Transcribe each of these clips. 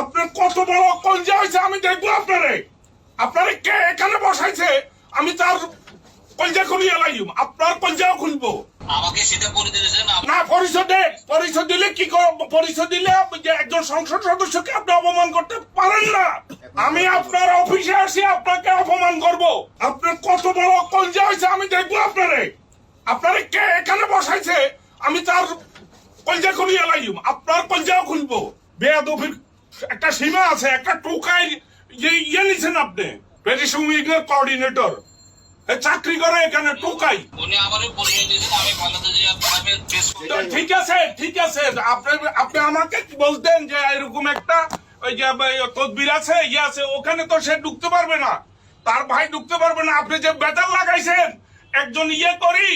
আপনার কত বড় কলজা হয়েছে আমি দেখব আপনারে। আপনারে কে এখানে বসাইছে আমি তার কলজা খুলিয়ে লাইম আপনার কলজাও খুলবো। আমাকে সেটা করে দিয়েছেন না পরিষদে পরিষদ দিলে কি পরিষদ দিলে একজন সংসদ সদস্যকে আপনি অপমান করতে পারেন না। আমি আপনার অফিসে আসি আপনাকে অপমান করব। আপনার কত বড় কলজা হয়েছে আমি দেখব আপনারে। আপনারে কে এখানে বসাইছে আমি তার কলজা খুলিয়ে লাইম আপনার কলজাও খুলবো। বেয়াদফির একটা সীমা আছে একটা টোকাই যে ইয়ে নিছেন আপনি পেরিসুইং এর কোঅর্ডিনেটর। চাকরি করে এখানে টোকাই। ঠিক আছে ঠিক আছে। আপনি আপনি আমাকে বলতেন যে এরকম একটা ওই যে তদবির আছে ইয়ে আছে ওখানে তো সে ঢুকতে পারবে না। তার ভাই ঢুকতে পারবে না। আপনি যে বেতার লাগাইছেন একজন ইয়ে করি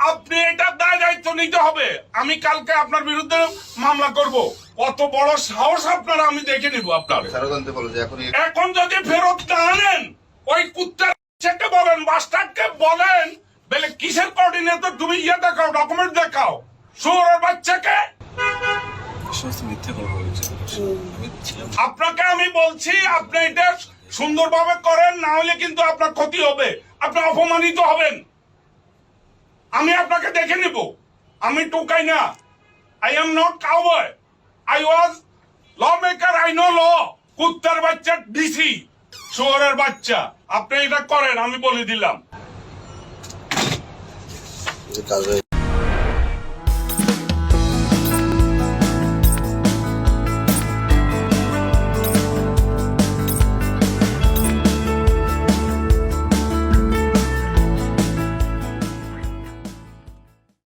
আপনি এটা দায় দায়িত্ব নিতে হবে। আমি কালকে আপনার বিরুদ্ধে মামলা করব। কত বড় সাহস আপনারা আমি দেখে নিব আপনার এখন এখন যদি ফেরত না আনেন ওই কুত্তার বাচ্চাকে বলেন মাস্টারকে বলেন বলে কিসের কোঅর্ডিনেটর তুমি ইয়ে দেখাও ডকুমেন্ট দেখাও। শুয়োরের বাচ্চাকে। আপনাকে আমি বলছি আপনি এটা সুন্দরভাবে করেন না হলে কিন্তু আপনার ক্ষতি হবে। আপনি অপমানিত হবেন। আমি আপনাকে দেখে নিব। আমি টোকাই না। I am not cowboy I was law maker I know law কুত্তার বাচ্চা ডিসি শহরের বাচ্চা। আপনি এটা করেন, আমি বলে দিলাম।